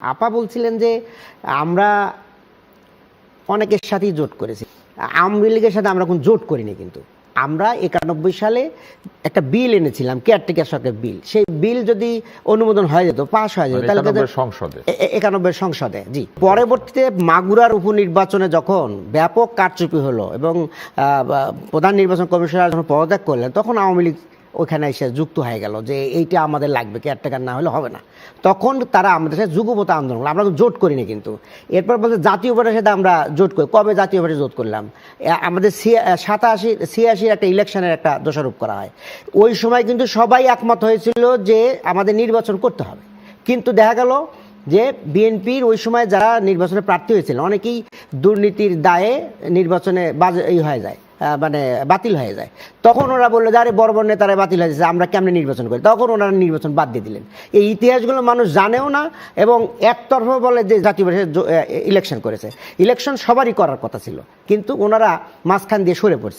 আপা বলছিলেন যে আমরা অনেকের সাথেই জোট করেছি। আওয়ামী লীগের সাথে আমরা কোনো জোট করিনি কিন্তু। আমরা একানব্বই সালে একটা বিল এনেছিলাম কেয়ারটেকার সরকার বিল। সেই বিল যদি অনুমোদন হয়ে যেত পাশ হয়ে যেত তাহলে সংসদে। একানব্বই সংসদে জি। পরবর্তীতে মাগুরার উপনির্বাচনে যখন ব্যাপক কারচুপি হলো এবং আহ, প্রধান নির্বাচন কমিশনার যখন পদত্যাগ করলেন তখন আওয়ামী লীগ ওইখানে এসে যুক্ত হয়ে গেল যে এইটা আমাদের লাগবে কেয়ারটেকার না হলে হবে না। তখন তারা আমাদের সাথে যুগপত আন্দোলন। আমরা জোট করিনি কিন্তু। এরপর বলতে জাতীয় পার্টির সাথে আমরা জোট করি। কবে জাতীয় পার্টি জোট করলাম? আমাদের সাতাশি, ছিয়াশির একটা ইলেকশনের একটা দোষারোপ করা হয়। ওই সময় কিন্তু সবাই একমত হয়েছিল যে আমাদের নির্বাচন করতে হবে। কিন্তু দেখা গেল যে বিএনপির ওই সময় যারা নির্বাচনে প্রার্থী হয়েছিল, অনেকেই দুর্নীতির দায়ে নির্বাচনে বাজে হয়ে যায়। মানে বাতিল হয়ে যায়। তখন ওরা বলল যে, আরে বড় বড় নেতারা বাতিল হয়ে যাচ্ছে আমরা কেমনে নির্বাচন করি? তখন ওনারা নির্বাচন বাদ দিয়ে দিলেন। এই ইতিহাসগুলো মানুষ জানেও না এবং একতরফা বলে যে জাতীয় ইলেকশন করেছে। ইলেকশন সবারই করার কথা ছিল, কিন্তু ওনারা মাঝখান দিয়ে সরে পড়ছে।